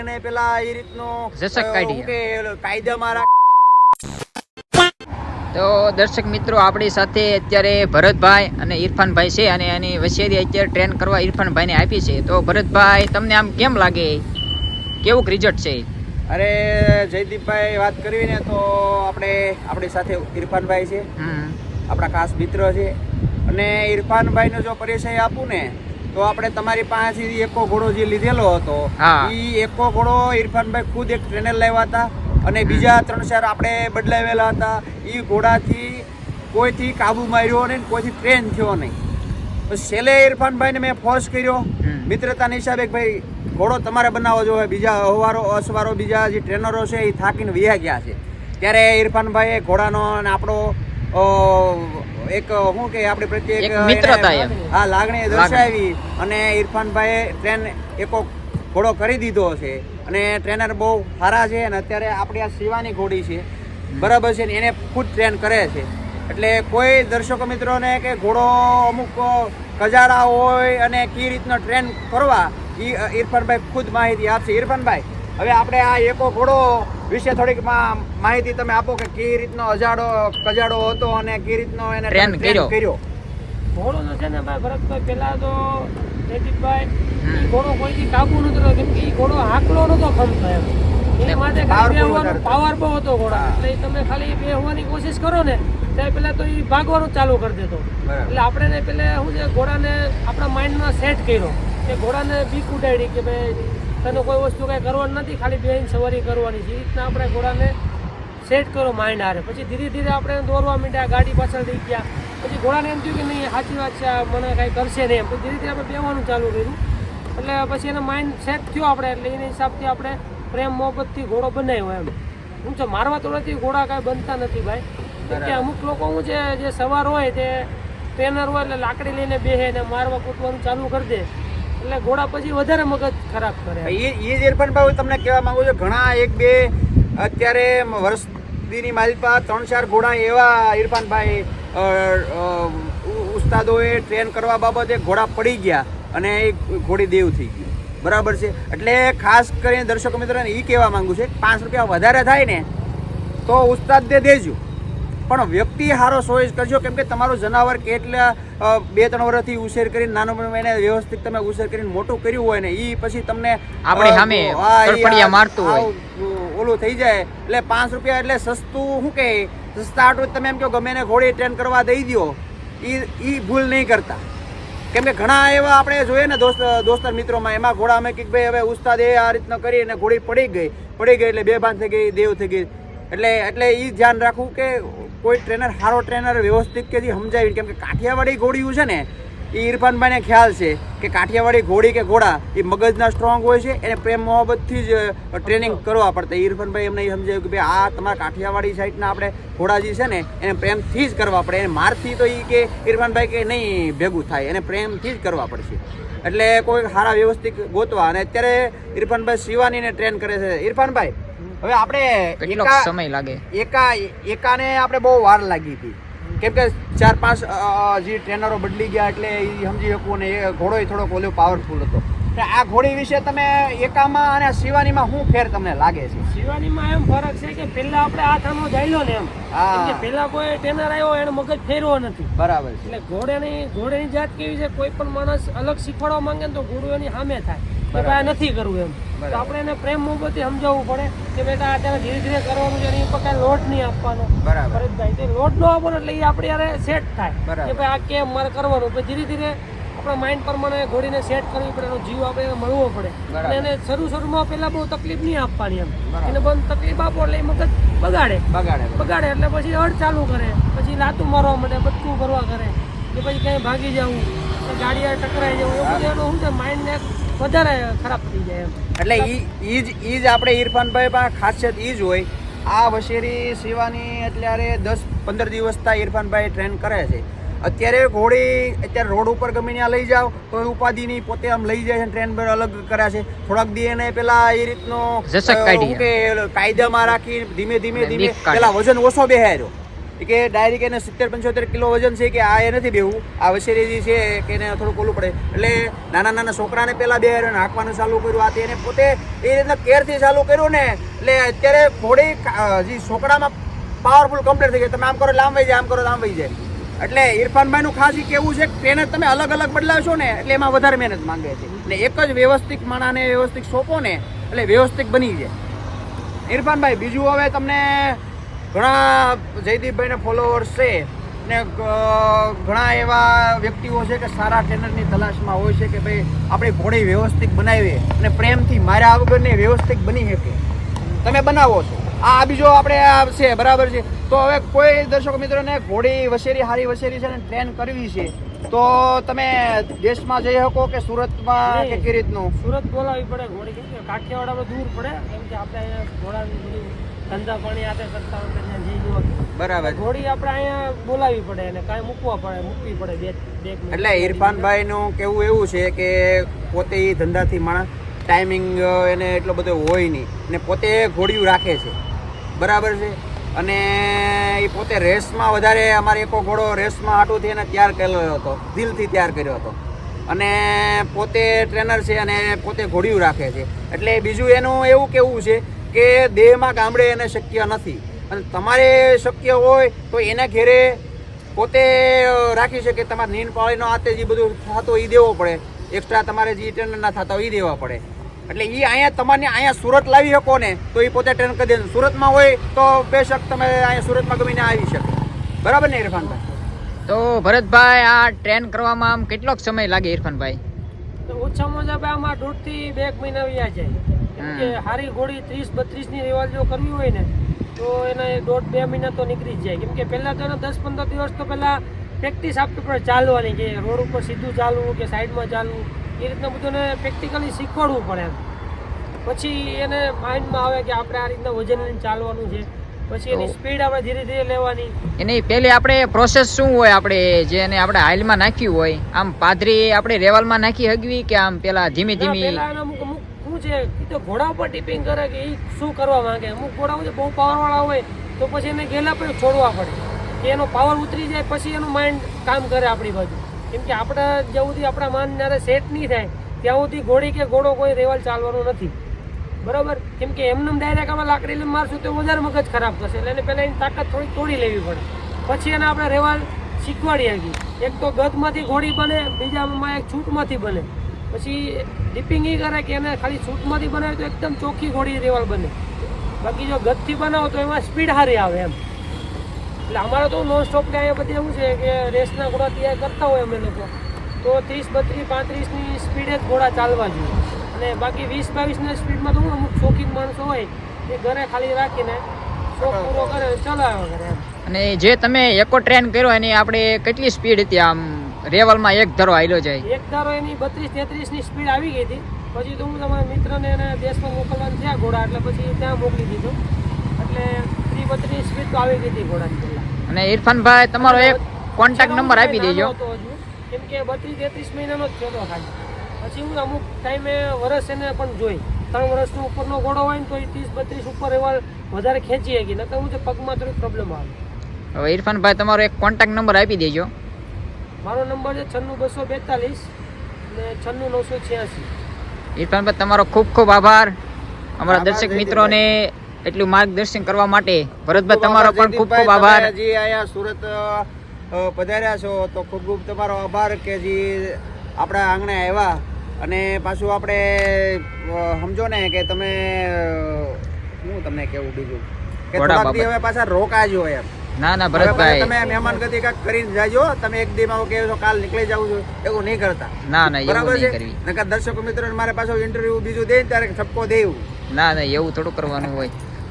એને પેલા એ રીતનો જશક કાઢી. કે કાયદામાં રાખ તો દર્શક મિત્રો આપણી સાથે અત્યારે ભરતભાઈ અને ઇરફાનભાઈ છે અને એની વસેરી અત્યારે ટ્રેન કરવા ઇરફાનભાઈને આપી છે. તો ભરતભાઈ તમને આમ કેમ લાગે? કેવું રિઝલ્ટ છે? અરે જયદીપભાઈ વાત કરવી ને તો આપણે આપણી સાથે ઇરફાનભાઈ છે. આપણા ખાસ મિત્ર છે. અને ઇરફાનભાઈનો જો પરિચય આપું ને તો આપણે તમારી પાસેથી એકો ઘોડો જે લીધેલો હતો એ એકો ઘોડો ઇરફાનભાઈ ખુદ એક ટ્રેનર લાવ્યા હતા અને બીજા ત્રણ ચાર આપણે બદલાવેલા હતા. એ ઘોડાથી કોઈથી કાબુ માર્યો નહીં કોઈથી ટ્રેન થયો નહીં. તો છેલ્લે ઇરફાનભાઈને મેં ફોર્સ કર્યો. મિત્રતાના હિસાબે ભાઈ ઘોડો તમારે બનાવવો જોઈએ. બીજા અવારો અસવારો બીજા જે ટ્રેનરો છે એ થાકીને વ્યા ગયા છે. ત્યારે ઇરફાનભાઈએ ઘોડાનો અને આપણો એક શું કે આપણે પ્રત્યે એક મિત્રતા આ લાગણી. દર્શાવી અને ઇરફાનભાઈએ ટ્રેન એકો ઘોડો કરી દીધો છે. અને ટ્રેનર બહુ સારા છે અને અત્યારે આપણી આ શિવાની ઘોડી છે. બરાબર છે ને એને ખુદ ટ્રેન કરે છે. એટલે કોઈ દર્શકો મિત્રોને કે ઘોડો અમુક કજાડા હોય અને કઈ રીતનો ટ્રેન કરવા એ ઇરફાનભાઈ ખુદ માહિતી આપશે. ઇરફાનભાઈ હવે આપણે આ એકો ઘોડો વિશે થોડીક માહિતી તમે આપો કે કઈ રીતનો અજાડો કજાડો હતો અને કઈ રીતનો એને ટ્રેન કર્યો. કર્યો ઘોડો છે ને ભાઈ ભરતભાઈ પેલા તો જયદીપભાઈ ઘોડો કોઈ કોઈથી કાબુ નતો કેમ કે ઈ ઘોડો હાકલો નતો ખમતો એમ એ માટે. પાવર બહુ હતો ઘોડા. એટલે તમે ખાલી બે હોવાની કોશિશ કરો ને ત્યારે પેલા તો એ ભાગવાનું ચાલુ કરી દેતો એટલે આપણે ને પેલા શું છે ઘોડાને આપણા માઇન્ડમાં સેટ કર્યો કે ઘોડાને બીક ઉડાડી કે ભાઈ તને કોઈ વસ્તુ કાંઈ કરવાની નથી ખાલી બેન સવારી કરવાની છે. એ રીતના આપણે ઘોડાને સેટ કરો માઇન્ડ હારે. પછી ધીરે ધીરે આપણે દોરવા માંડ્યા ગાડી પાછળ થઈ ગયા. પછી ઘોડાને એમ થયું કે નહીં સાચી વાત છે મને કાંઈ કરશે નહીં એમ. પછી ધીરે ધીરે આપણે બેવાનું ચાલુ કર્યું. એટલે પછી એનો માઇન્ડ સેટ થયો આપણે એટલે એના હિસાબથી આપણે પ્રેમ મોહબ્બતથી ઘોડો બનાવ્યો એમ. હું છે મારવા તોડાથી ઘોડા કાંઈ બનતા નથી ભાઈ. કે અમુક લોકો હું છે જે સવાર હોય તે ટ્રેનર હોય એટલે લાકડી લઈને બેસે ને મારવા કૂટવાનું ચાલુ કરી દે. એટલે ઘોડા પછી વધારે મગજ ખરાબ કરે. એ એ જ હું તમને કહેવા માંગુ છું. ઘણા એક બે અત્યારે વર્ષદીની માલિપા ત્રણ ચાર ઘોડા એવા ઇરફાનભાઈ ઉસ્તાદોએ ટ્રેન કરવા બાબતે ઘોડા પડી ગયા અને એ ઘોડી દેવ થઈ ગયું. બરાબર છે? એટલે ખાસ કરીને દર્શકો મિત્રોને એ કહેવા માંગુ છે, પાંચ રૂપિયા વધારે થાય ને, તો ઉસ્તાદને દેજો. પણ વ્યક્તિ સારો સોય કરજો. કેમ કે તમારું જનાવર કેટલા બે ત્રણ વર્ષથી ઉછેર કરીને નાનું એને વ્યવસ્થિત તમે ઉછેર કરીને મોટું કર્યું હોય ને એ પછી તમને આપણી સામે મારતું હોય. ઓલું થઈ જાય. એટલે પાંચ રૂપિયા એટલે સસ્તું શું કે સસ્તા આટલું તમે એમ કહો ગમે એને ઘોડી ટ્રેન કરવા દઈ દો એ એ ભૂલ નહીં કરતા. કેમ કે ઘણા એવા આપણે જોઈએ ને દોસ્ત દોસ્તર મિત્રોમાં એમાં ઘોડા અમે કે ભાઈ હવે ઉસ્તાદ એ આ રીતના કરી અને ઘોડી પડી ગઈ. પડી ગઈ એટલે બે ભાન થઈ ગઈ દેવ થઈ ગઈ. એટલે એટલે એ ધ્યાન રાખવું કે કોઈ ટ્રેનર સારો ટ્રેનર વ્યવસ્થિત કે જે સમજાવી કેમ કે કાઠિયાવાડી ઘોડીઓ છે ને એ ઇરફાનભાઈને ખ્યાલ છે કે કાઠિયાવાડી ઘોડી કે ઘોડા એ મગજના સ્ટ્રોંગ હોય છે એને પ્રેમ મોહબ્બતથી જ ટ્રેનિંગ કરવા પડતા ઇરફાનભાઈ એમને એ સમજાવ્યું કે ભાઈ આ તમારા કાઠિયાવાડી સાઈડના આપણે ઘોડાજી છે ને એને પ્રેમથી જ કરવા પડે. એને મારથી તો એ કે ઇરફાનભાઈ કે નહીં ભેગું થાય એને પ્રેમથી જ કરવા પડશે. એટલે કોઈ સારા વ્યવસ્થિત ગોતવા. અને અત્યારે ઇરફાનભાઈ શિવાનીને ટ્રેન કરે છે. ઇરફાનભાઈ હવે આપણે કેટલો સમય લાગે? એકા એકાને આપણે બહુ વાર લાગી હતી. કેમ કે ચાર પાંચ જે ટ્રેનરો બદલી ગયા એટલે એ સમજી શકું ને એ ઘોડો થોડોક ઓલો પાવરફુલ હતો. આ ઘોડી વિશે તમે એકામાં અને શિવાનીમાં શું ફેર તમને લાગે છે? શિવાનીમાં એમ ફરક છે કે પહેલા આપણે આ થાનો જાયલો ને એમ. કે પેલા કોઈ ટ્રેનર આવ્યો એને મગજ ફેરવો નથી. બરાબર એટલે ઘોડેની ઘોડેની જાત કેવી છે? કોઈ પણ માણસ અલગ શીખવાડવા માંગે ને તો ઘોડો એની સામે થાય. કે આ નથી કરવું એમ. તો આપણે એને પ્રેમ મોહબ્બતથી સમજાવવું પડે કે બેટા અત્યારે ધીરે ધીરે કરવાનું છે અને એ પ્રકાર લોટ નહીં આપવાનો. બરાબર. ભાઈ તો લોટ ન આપવાનો એટલે એ આપણે યારે સેટ થાય. કે ભાઈ આ કેમ મારે કરવાનું? પછી ધીરે ધીરે આપણા માઇન્ડ પ્રમાણે ઘોડીને સેટ કરવી પડે એનો જીવ આપણે મળવો પડે. અને એને શરૂ શરૂમાં પહેલા બહુ તકલીફ નહીં આપવાની એમ. એને બંધ તકલીફ આપો એટલે એ મગજ બગાડે. બગાડે બગાડે એટલે પછી અડ ચાલુ કરે. પછી લાતું મારવા માંડે બચકું કરવા કરે. કે પછી ક્યાંય ભાગી જવું ગાડી ટકરાઈ જવું એવું બધું એનું શું છે? માઇન્ડને વધારે ખરાબ થઈ જાય એમ. એટલે ઈ ઈ જ ઈ જ આપણે ઇરફાનભાઈ પણ ખાસિયત ઈ જ હોય આ વશેરી સેવાની અત્યારે દસ પંદર દિવસથી ઇરફાનભાઈ ટ્રેન કરે છે. અત્યારે ઘોડી અત્યારે રોડ ઉપર ગમે ત્યાં લઈ જાઓ તો એ ઉપાધિની પોતે આમ લઈ જાય છે ટ્રેન પર અલગ કર્યા છે. થોડાક દી એને પેલા એ રીતનો કે કાયદામાં રાખી ધીમે ધીમે ધીમે પેલા વજન ઓછો બેહાર્યો કે ડાયરેક એને સિત્તેર, પંચોતેર કિલો વજન છે કે આ એ નથી બેવું આ વસેરી છે કે એને થોડું ઓલું પડે. એટલે નાના નાના છોકરાને પહેલાં બે હાંકવાનું ચાલુ કર્યું. આ એને પોતે એ રીતના કેરથી ચાલુ કર્યું ને, એટલે અત્યારે ઘોડી જે છોકરામાં પાવરફુલ કમ્પ્લીટ થઈ ગઈ. તમે આમ કરો એટલે આમ વહી જાય, આમ કરો આમ વહી જાય. એટલે ઇરફાનભાઈનું ખાસ કેવું છે કે ટ્રેનર તમે અલગ અલગ બદલાવશો ને, એટલે એમાં વધારે મહેનત માંગે છે. એટલે એક જ વ્યવસ્થિત માણાને વ્યવસ્થિત સોંપો ને, એટલે વ્યવસ્થિત બની જાય. ઇરફાનભાઈ, બીજું હવે તમને ઘણા જયદીપભાઈના ફોલોવર્સ છે ને ઘણા એવા વ્યક્તિઓ છે કે સારા ટ્રેનરની તલાશમાં હોય છે કે ભાઈ આપણે ઘોડી વ્યવસ્થિત બનાવીએ અને પ્રેમથી માર્યા વગરને વ્યવસ્થિત બની શકે તમે બનાવો છો. આ બીજો આપણે આ છે બરાબર છે. તો હવે કોઈ દર્શક મિત્રોને ઘોડી વસેરી હારી વસેરી છે ને ટ્રેન કરવી છે તો તમે દેશમાં જઈ શકો કે સુરતમાં કે કઈ રીતનું? સુરત બોલાવવી પડે ઘોડી કાઠિયાવાડ આપણે દૂર પડે કેમ કે આપણે ઘોડા ધંધા પાણી આતે કરતા હોય ત્યાં જઈ જવા બરાબર. ઘોડી આપણે અહીંયા બોલાવી પડે અને કાંઈ મૂકવા પડે મૂકવી પડે બે બે એટલે ઇરફાનભાઈ ઇરફાનભાઈનું કેવું એવું છે કે પોતે એ ધંધાથી માણસ ટાઈમિંગ એને એટલો બધો હોય નહીં ને પોતે ઘોડિયું રાખે છે. બરાબર છે? અને એ પોતે રેસમાં વધારે અમારે એકો ઘોડો રેસમાં હાટુથી એને તૈયાર કરેલો હતો દિલથી તૈયાર કર્યો હતો. અને પોતે ટ્રેનર છે અને પોતે ઘોડિયું રાખે છે. એટલે બીજું એનું એવું કેવું છે કે દેહમાં ગામડે એને શક્ય નથી. અને તમારે શક્ય હોય તો એના ઘેરે પોતે રાખી શકે. તમારે નીન પાળીનો આતે જે બધું થતો એ દેવો પડે. એક્સ્ટ્રા તમારે જે ટ્રેન ના થતા હોય એ દેવા પડે. એટલે એ અહીંયા તમારે અહીંયા સુરત લાવી શકો ને તો એ પોતે ટ્રેન કરી દે સુરતમાં હોય તો બેશક તમે અહીંયા સુરતમાં ગમીને આવી શકે. બરાબર ને ઇરફાનભાઈ? તો ભરતભાઈ આ ટ્રેન કરવામાં આમ કેટલોક સમય લાગે ઇરફાનભાઈ? તો ઓછામાં ઓછા ભાઈ આમાં દોઢથી બે એક મહિના વ્યા જાય. કે હારી ઘોડી ત્રીસ બત્રીસની રિવાજ જો કરવી હોય ને તો એને દોઢ બે મહિના તો નીકળી જ જાય. કેમ કે પહેલા તો એને દસ પંદર દિવસ તો પહેલા પ્રેક્ટિસ આપવી પડે ચાલવાની કે રોડ ઉપર સીધું ચાલવું કે સાઈડમાં ચાલવું. એ રીતના બધું પ્રેક્ટિકલી શીખવાડવું પડે એમ. પછી એને માઇન્ડમાં આવે કે આપણે આ રીતના વજન લઈને ચાલવાનું છે. પછી એની સ્પીડ આપણે ધીરે ધીરે લેવાની. એની પહેલી આપણે પ્રોસેસ શું હોય આપણે જેને આપણે હાઇલમાં નાખ્યું હોય આમ પાદરી આપણે રેવાલમાં નાખી હગવી કે આમ પેલા ધીમે ધીમે? અમુક શું છે? તો ઘોડા ઉપર ડિપેન્ડ કરે કે એ શું કરવા માંગે? અમુક ઘોડા હોય બહુ પાવરવાળા હોય, તો પછી એને ગેલા પણ છોડવા પડે. કે એનો પાવર ઉતરી જાય, પછી એનું માઇન્ડ કામ કરે આપણી બાજુ. કેમ કે આપણે જ્યાં સુધી આપણા માન જ્યારે સેટ નહીં થાય, ત્યાં સુધી ઘોડી કે ઘોડો કોઈ રેવાલ ચાલવાનો નથી. બરાબર? કેમ કે એમને ડાયરેક્ટ આમાં લાકડી લઈને મારશું તો વધારે મગજ ખરાબ થશે. એટલે એને પહેલાં એની તાકાત થોડી તોડી લેવી પડે. પછી એને આપણે રેવાલ શીખવાડી આપી એક તો ગદમાંથી ઘોડી બને, બીજામાં એક છૂટમાંથી બને. પછી ડીપિંગ એ કરે કે એને ખાલી છૂટમાંથી બનાવે તો એકદમ ચોખ્ખી ઘોડી રેવાલ બને. બાકી જો ગતથી બનાવો તો એમાં સ્પીડ સારી આવે એમ. એટલે અમારે તો નોન સ્ટોપ અહીંયા બધી એવું છે કે રેસના ઘોડા તૈયાર કરતા હોય અમે લોકો. તો ત્રીસ, બત્રીસ, પાંત્રીસની સ્પીડે જ ઘોડા ચાલવા જોઈએ. અને બાકી વીસ બાવીસની સ્પીડમાં તો અમુક શોખીન માણસો હોય, એ ઘરે ખાલી રાખીને શોખ પૂરો કરે ચલાવે કરે અને જે તમે એકો ટ્રેન કર્યો એની આપણે કેટલી સ્પીડ હતી આમ? રેવલમાં એક ધરો આવેલો જાય. એક ધારો એની બત્રીસ તેત્રીસની સ્પીડ આવી ગઈ હતી. પછી તો હું તમારા મિત્રને એને દેશમાં મોકલવાનું થયા ઘોડા એટલે પછી ત્યાં મોકલી દીધો. એટલે ત્રીસ બત્રીસ સ્પીડ તો આવી ગઈ હતી ઘોડાની પહેલાં. અને ઇરફાનભાઈ તમારો એક કોન્ટેક્ટ નંબર આપી દેજો. કેમ કે બત્રીસ તેત્રીસ મહિનાનો જ થયો ખાલી. પછી હું અમુક ટાઈમે વરસ એને પણ જોઈ. ત્રણ વર્ષનો ઉપરનો ઘોડો હોય ને તો એ ત્રીસ બત્રીસ ઉપર એવા વધારે ખેંચી શકી. નકર હું છે પગમાં થોડી પ્રોબ્લેમ આવે. હવે ઇરફાનભાઈ તમારો એક કોન્ટેક્ટ નંબર આપી દેજો. મારો નંબર છે છન્નું બસો બેતાલીસ ને છન્નું નવસો છ્યાસી. ઇરફાનભાઈ તમારો ખૂબ ખૂબ આભાર. અમારા દર્શક મિત્રોને એટલું માર્ગદર્શન કરવા માટે. ભરતભાઈ તમારો પણ ખૂબ ખૂબ આભાર. જી અહીંયા સુરત પધાર્યા છો તો ખૂબ ખૂબ તમારો આભાર કે જે આપણા આંગણે આવ્યા. અને પાછું આપણે સમજો ને કે તમે હું તમને કેવું બીજું? કે થોડાક દી હવે પાછા રોકાજો એમ. ના ના ભરતભાઈ. તમે મહેમાન ગતિ કાક કરીને જાજો તમે એક દીમાં કહો છો કાલ નીકળી જાવ છો એવું નહીં કરતા. ના ના એવું નહીં કરવી. નકર દર્શકો મિત્રો મારે પાછો ઇન્ટરવ્યુ બીજું દે ત્યારે ઠપકો દેવું ના ના એવું થોડું કરવાનું હોય.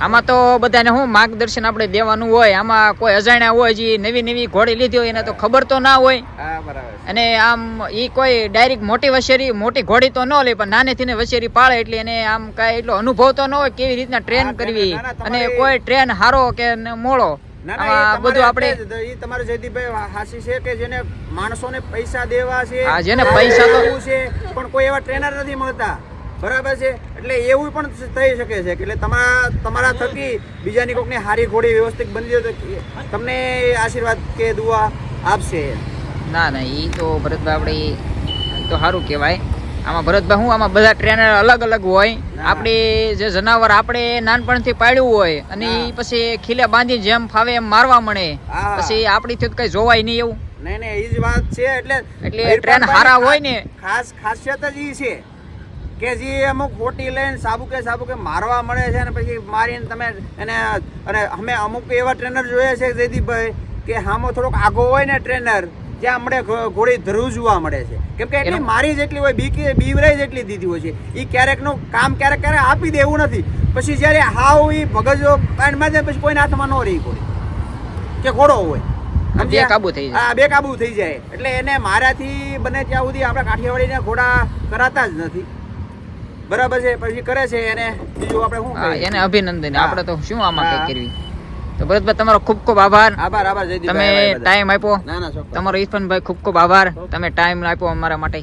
આમાં તો બધાને શું માર્ગદર્શન આપણે દેવાનું હોય આમાં કોઈ અજાણ્યા હોય જે નવી નવી ઘોડી લીધી હોય એને તો ખબર તો ના હોય. હા. અને આમ એ કોઈ ડાયરેક્ટ મોટી વસેરી મોટી ઘોડી તો ન લે પણ નાનેથી ને વસેરી પાળે એટલે એને આમ કાંઈ એટલો અનુભવ તો ન હોય કેવી રીતના ટ્રેન કરવી. અને કોઈ ટ્રેન હારો કે મોળો. બધું આપણે એટલે તમારે જયદીપભાઈ હાસી છે કે જેને માણસોને પૈસા દેવા છે હા, જેને પૈસા તો- છે પણ કોઈ એવા ટ્રેનર નથી મળતા. બરાબર છે? એટલે એવું પણ થઈ શકે છે એટલે તમારા તમારા થકી બીજાની કોકની હારી ઘોડી વ્યવસ્થિત બની જાય તો તમને આશીર્વાદ કે દુઆ આપશે? ના ના એ તો ભરતભાઈ આપણે તો સારું કહેવાય. આમાં ભરતભાઈ હું આમાં બધા ટ્રેનર અલગ અલગ હોય. આપણે જે જનાવર આપણે નાનપણથી પાડ્યું હોય અને એ પછી ખીલે બાંધી જેમ ફાવે એમ મારવા મળે. પછી આપણી થી કઈ જોવાય નહીં એવું. નહીં નહીં એ જ વાત છે એટલે એટલે ટ્રેન હારા હોય ને. ખાસ ખાસિયત જ એ છે કે જે અમુક ખોટી લઈને સાબુકે સાબુકે મારવા મળે છે અને પછી મારીને તમે એને અને અમે અમુક એવા ટ્રેનર જોઈએ છે જયદીપભાઈ કે હામો થોડોક આગો હોય ને ટ્રેનર ત્યાં આપણે ઘોડી ધરું જોવા મળે છે. કેમ કે એટલી મારી જેટલી હોય બીકી બીવરાઈ જેટલી દીધી હોય છે. એ ક્યારેકનું કામ ક્યારેક ક્યારેક આપી દે એવું નથી. પછી જ્યારે હાવ એ ભગજો પછી કોઈને હાથમાં ન રહી ઘોડી કે ઘોડો હોય. બે કાબુ થઈ જાય. હા બેકાબુ થઈ જાય. એટલે એને મારાથી બને ત્યાં સુધી આપણે કાઠિયાવાડીને ઘોડા કરાતા જ નથી. બરાબર છે? પછી કરે છે એને બીજું આપણે શું એને અભિનંદન. આપણે તો શું આમાં કઈ કરવી? તો ભરતભાઈ તમારો ખૂબ ખૂબ આભાર. આભાર આભાર તમે ટાઈમ આપ્યો. તમારો ઈરફાનભાઈ ખૂબ ખૂબ આભાર. તમે ટાઈમ આપ્યો અમારા માટે.